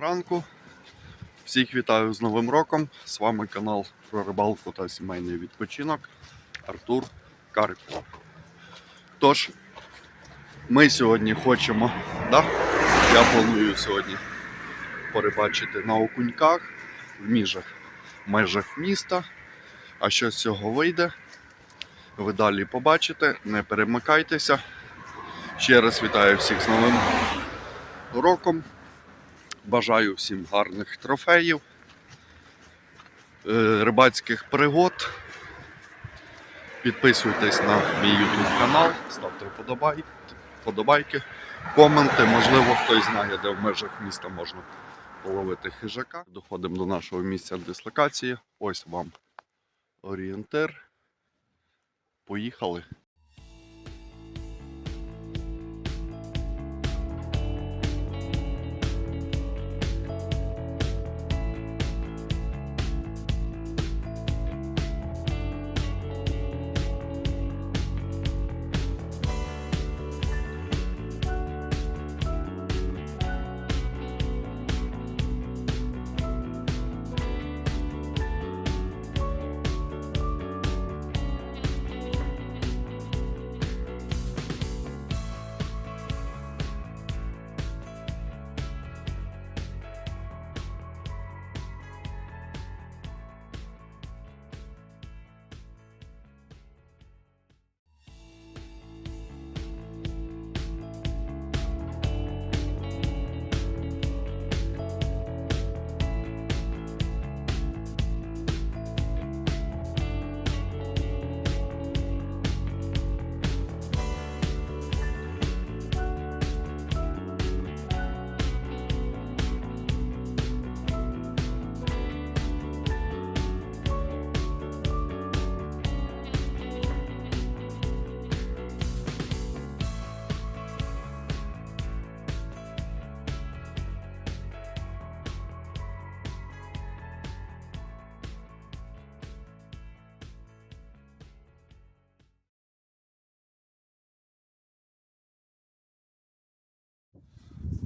Ранку. Всіх вітаю з Новим роком. З вами канал про рибалку та сімейний відпочинок Артур Карпов. Тож, ми сьогодні хочемо, да? я планую сьогодні порибачити на окуньках в міжах, межах міста. А що з цього вийде, ви далі побачите. Не перемикайтеся. Ще раз вітаю всіх з Новим роком. Бажаю всім гарних трофеїв, е, рибацьких пригод. Підписуйтесь на мій YouTube канал, ставте вподобайки, вподобайки, коменти. Можливо, хтось знає, де в межах міста можна половити хижака. Доходимо до нашого місця дислокації. Ось вам орієнтир. Поїхали.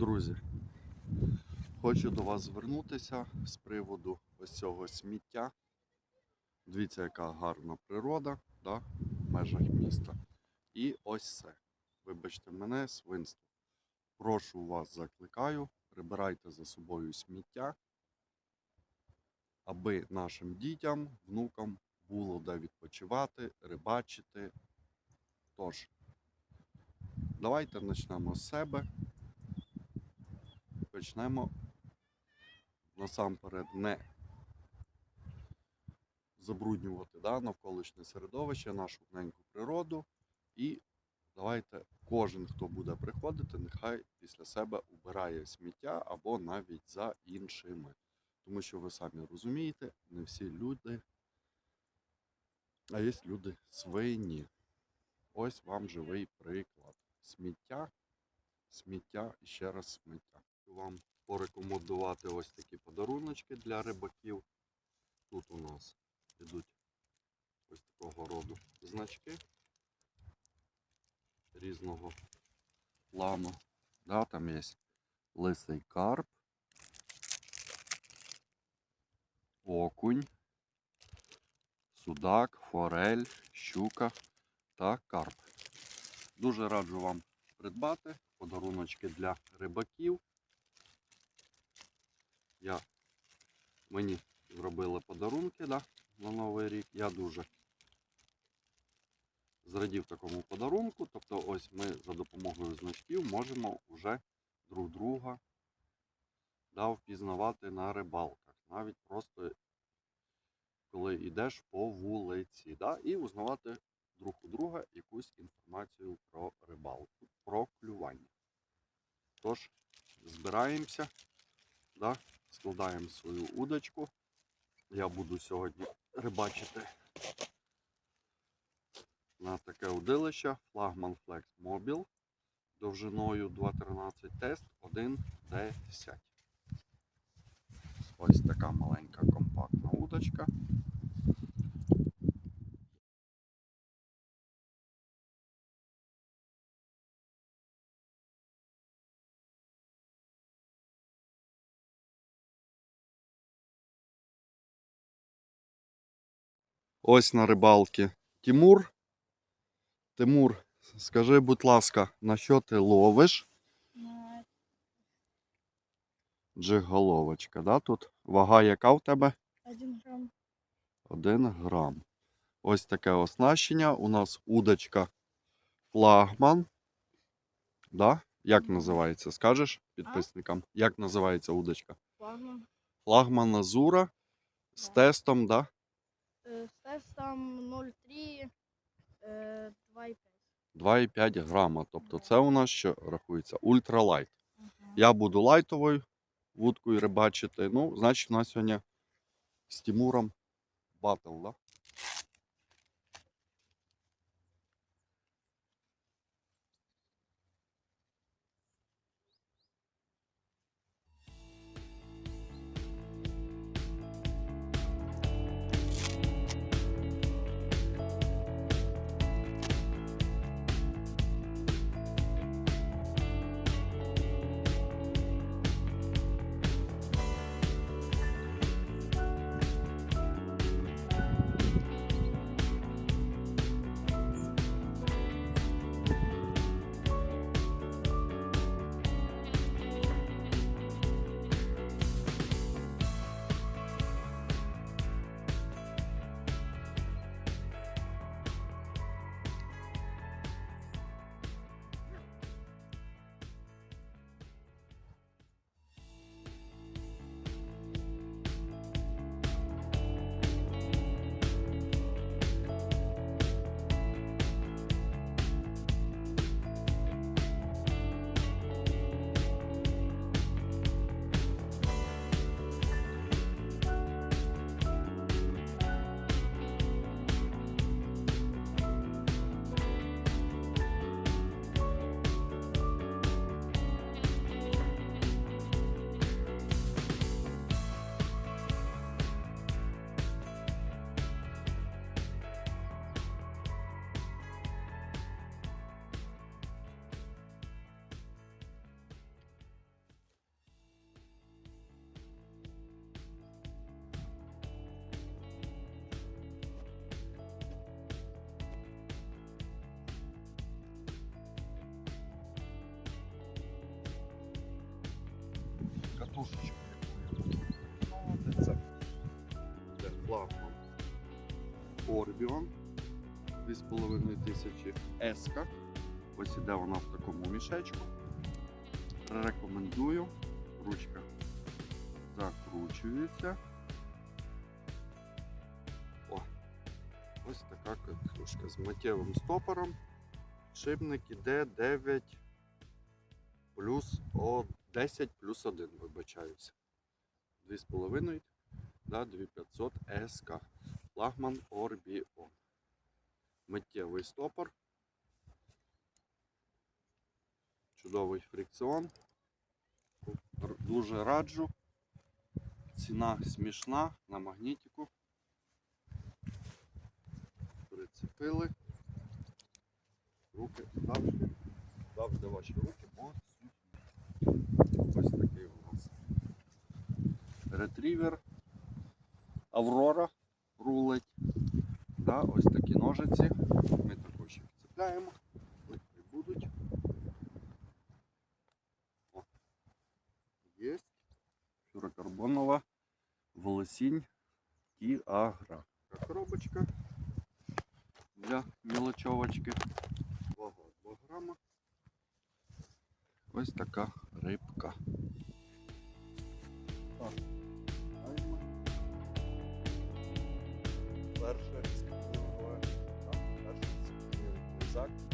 Друзі, хочу до вас звернутися з приводу ось цього сміття. Дивіться, яка гарна природа да, в межах міста. І ось це. Вибачте мене, свинство. Прошу вас, закликаю, прибирайте за собою сміття, аби нашим дітям, внукам було де відпочивати, рибачити. Тож, давайте почнемо з себе почнемо насамперед не забруднювати да, навколишнє середовище, нашу неньку природу. І давайте кожен, хто буде приходити, нехай після себе убирає сміття або навіть за іншими. Тому що ви самі розумієте, не всі люди, а є люди свині. Ось вам живий приклад. Сміття, сміття і ще раз сміття вам порекомендувати ось такі подаруночки для рибаків. Тут у нас йдуть ось такого роду значки різного плану. Да, там є лисий карп, окунь, судак, форель, щука та карп. Дуже раджу вам придбати подаруночки для рибаків. Я, мені зробили подарунки да, на Новий рік. Я дуже зрадів такому подарунку. Тобто ось ми за допомогою значків можемо вже друг друга да, впізнавати на рибалках. Навіть просто коли йдеш по вулиці. Да, І узнавати друг у друга якусь інформацію про рибалку, про клювання. Тож, збираємося. Да? Складаємо свою удочку. Я буду сьогодні рибачити на таке удилище флагман Flex Mobile довжиною 2.13 тест 1.10. Ось така маленька компактна удочка. Ось на рибалки Тимур. Тимур, скажи, будь ласка, на що ти ловиш? На Джиголовочка, да, тут? Вага яка в тебе? 1 грам. 1 грам. Ось таке оснащення. У нас удочка флагман. Да? Як називається? Скажеш підписникам? Як називається удочка? Флагман. Флагман Азура з тестом, да? Е, там тестом 0,3, е, 2,5. 2,5 грама. Тобто це у нас що рахується? Ультралайт. Я буду лайтовою вудкою рибачити. Ну, значить, у нас сьогодні з Тимуром батл, да? Orbion 2500 S. Ось іде вона в такому мішечку. Рекомендую. Ручка закручується. О, ось така катушка з миттєвим стопором. Шипник іде 9 плюс о, 10 плюс 1, вибачаюся. 2,5, да, 2500 СК. Флагман Orbion. Миттєвий стопор. Чудовий фрикціон. Дуже раджу. Ціна смішна на магнітику. Прицепили. Руки завжди, завжди ваші руки моцні. Ось такий у нас ретрівер. Аврора рулить. Да, ось такі ножиці. Ми також їх цепляємо. Легкі будуть. О. Є. Фюрокарбонова волосінь Тіагра. Коробочка для мілочовочки. Вага 2 грама. Ось така рибка. Так, Перше спінінгове, так, перша спінінговий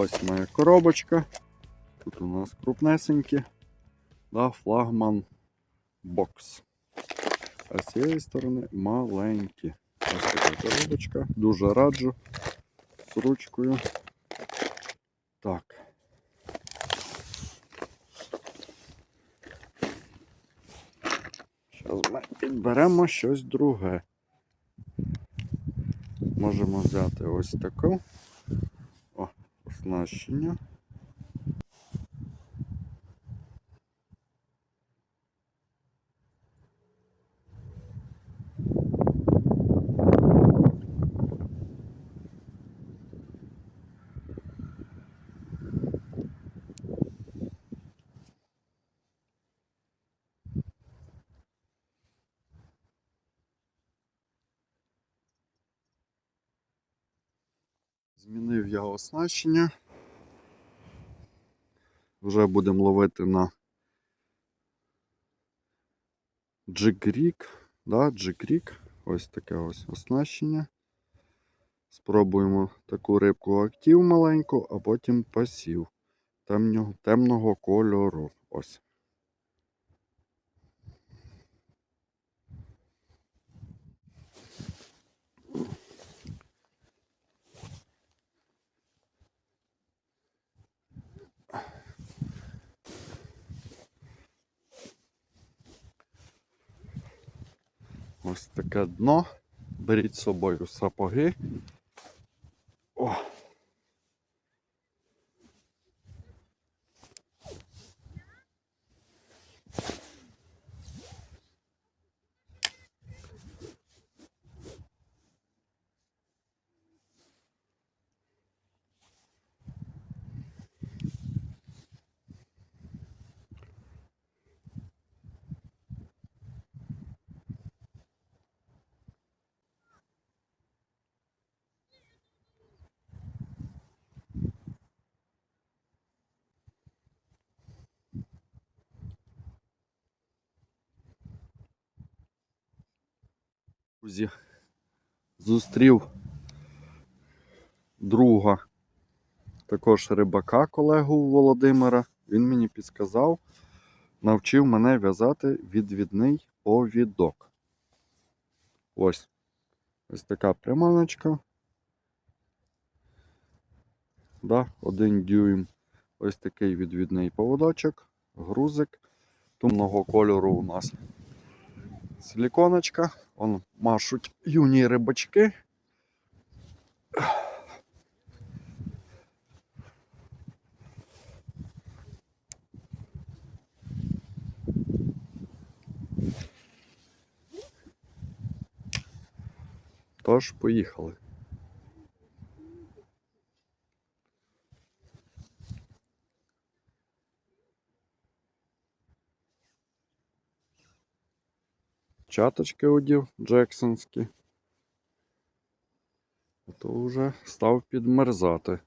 Ось моя коробочка. Тут у нас крупнесенькі. Да, флагман бокс. А з цієї сторони маленькі. Ось така коробочка. Дуже раджу. З ручкою. Так. Зараз ми підберемо щось друге. Можемо взяти ось таку. О, оснащення. Змінив я оснащення. Вже будемо ловити на джигрік. Да, джигрік. Ось таке ось оснащення. Спробуємо таку рибку актив маленьку, а потім пасів темнього, темного кольору. Ось. Ось таке дно. Беріть з собою сапоги. Друзі, зустрів друга, також рибака, колегу Володимира. Він мені підказав, навчив мене в'язати відвідний повідок. Ось. Ось така приманочка. Да, один дюйм. Ось такий відвідний поводочок, грузик. Тумного кольору у нас силіконочка. Он машуть юні рибачки. Тож, поїхали. Чаточки одів джексонські. А то вже став підмерзати.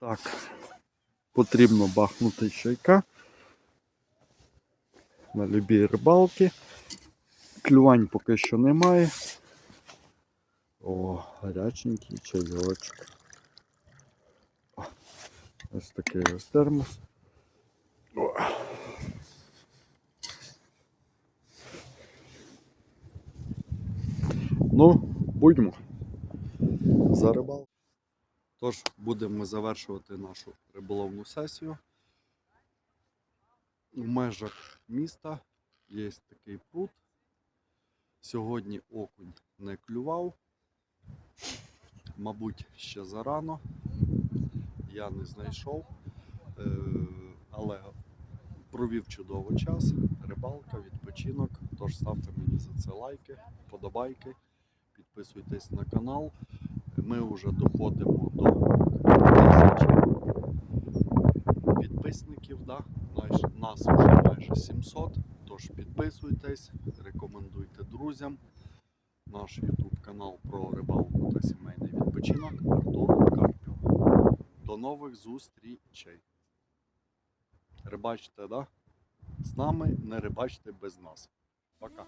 Так, потрібно бахнути чайка на любій рибалки. Клювань поки що немає. О, гаряченький чайочок. Ось такий ось термос. О. Ну, будьмо. За рибалку. Тож будемо завершувати нашу риболовну сесію. У межах міста є такий пруд. Сьогодні окунь не клював. Мабуть, ще зарано. я не знайшов, е, але провів чудово час. Рибалка, відпочинок. Тож ставте мені за це лайки, подобайки, підписуйтесь на канал. Ми вже доходимо до тисячі підписників. Да? Нас вже майже 700. Тож підписуйтесь, рекомендуйте друзям. Наш YouTube канал про рибалку та сімейний відпочинок Артур Карпів. До нових зустрічей. Рибачте, да? З нами не рибачте без нас. Пока.